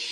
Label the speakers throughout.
Speaker 1: Hey,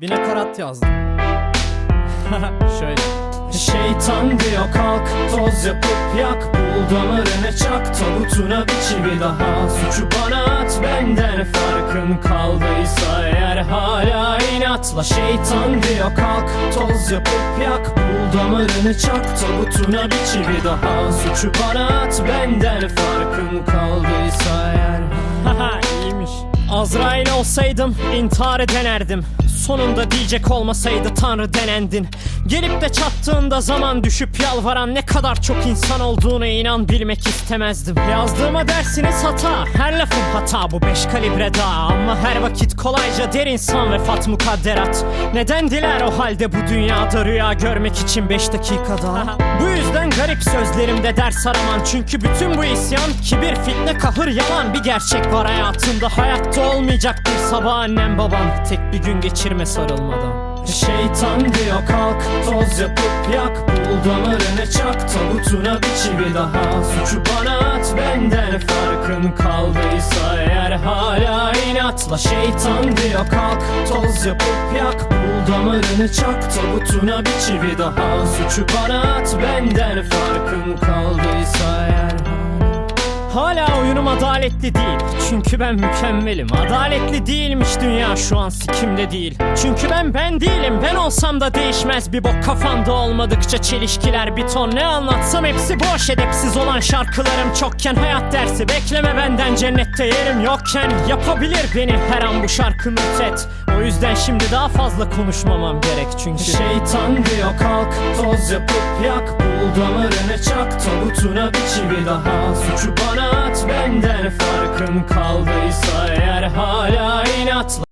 Speaker 1: bir nakarat yazdım. Şöyle. Şeytan diyor kalk toz yapıp yak. Bul damarını çak tabutuna bir çivi daha. Suçu bana at benden farkın kaldıysa Eğer hala inatla. Şeytan diyor kalk toz yapıp yak. Bul damarını çak tabutuna bir çivi daha. Suçu bana at benden farkın kaldıysa eğer. Haha iyiymiş. Azrail olsaydım intihar denerdim Sonunda diyecek olmasaydı tanrı denendin Gelip de çattığında zaman düşüp yalvaran ne kadar çok insan olduğunu inan bilmek istemezdim. Yazdığıma dersiniz hata her lafım hata bu beş kalibre daha. Ama her vakit kolayca der insan vefat mukadderat. Neden diler o halde bu dünyada rüya görmek için beş dakika daha? Bu yüzden garip sözlerimde ders araman Çünkü bütün bu isyan kibir fitne kahır yalan Bir gerçek var hayatında hayatta olmayacak bir sabah annem babam. Tek bir gün geçirme sarılmadan Şeytan diyor kalk toz yapıp yak. Bul damarını çak tabutuna bir çivi daha. Suçu bana at benden farkın kaldıysa Eğer hala inatla. Şeytan diyor kalk toz yapıp yak. Bul damarını çak tabutuna bir çivi daha. Suçu bana at benden farkın kaldıysa eğer Hala adaletli değil. Çünkü ben mükemmelim. Adaletli değilmiş dünya şu an sikimde değil. Çünkü ben ben değilim. Ben olsam da değişmez. Bir bok kafamda olmadıkça çelişkiler bir ton. Ne anlatsam hepsi boş. Edepsiz olan şarkılarım çokken Hayat dersi. Bekleme benden cennette yerim yokken. Yapabilir beni her an bu şarkı mütet O yüzden şimdi daha fazla konuşmamam gerek. Çünkü Şeytan diyor kalk toz yapıp yak. Bul damarını çak. Tabutuna bir çivi daha. Suçu bana Benden farkın kaldıysa eğer hala inatla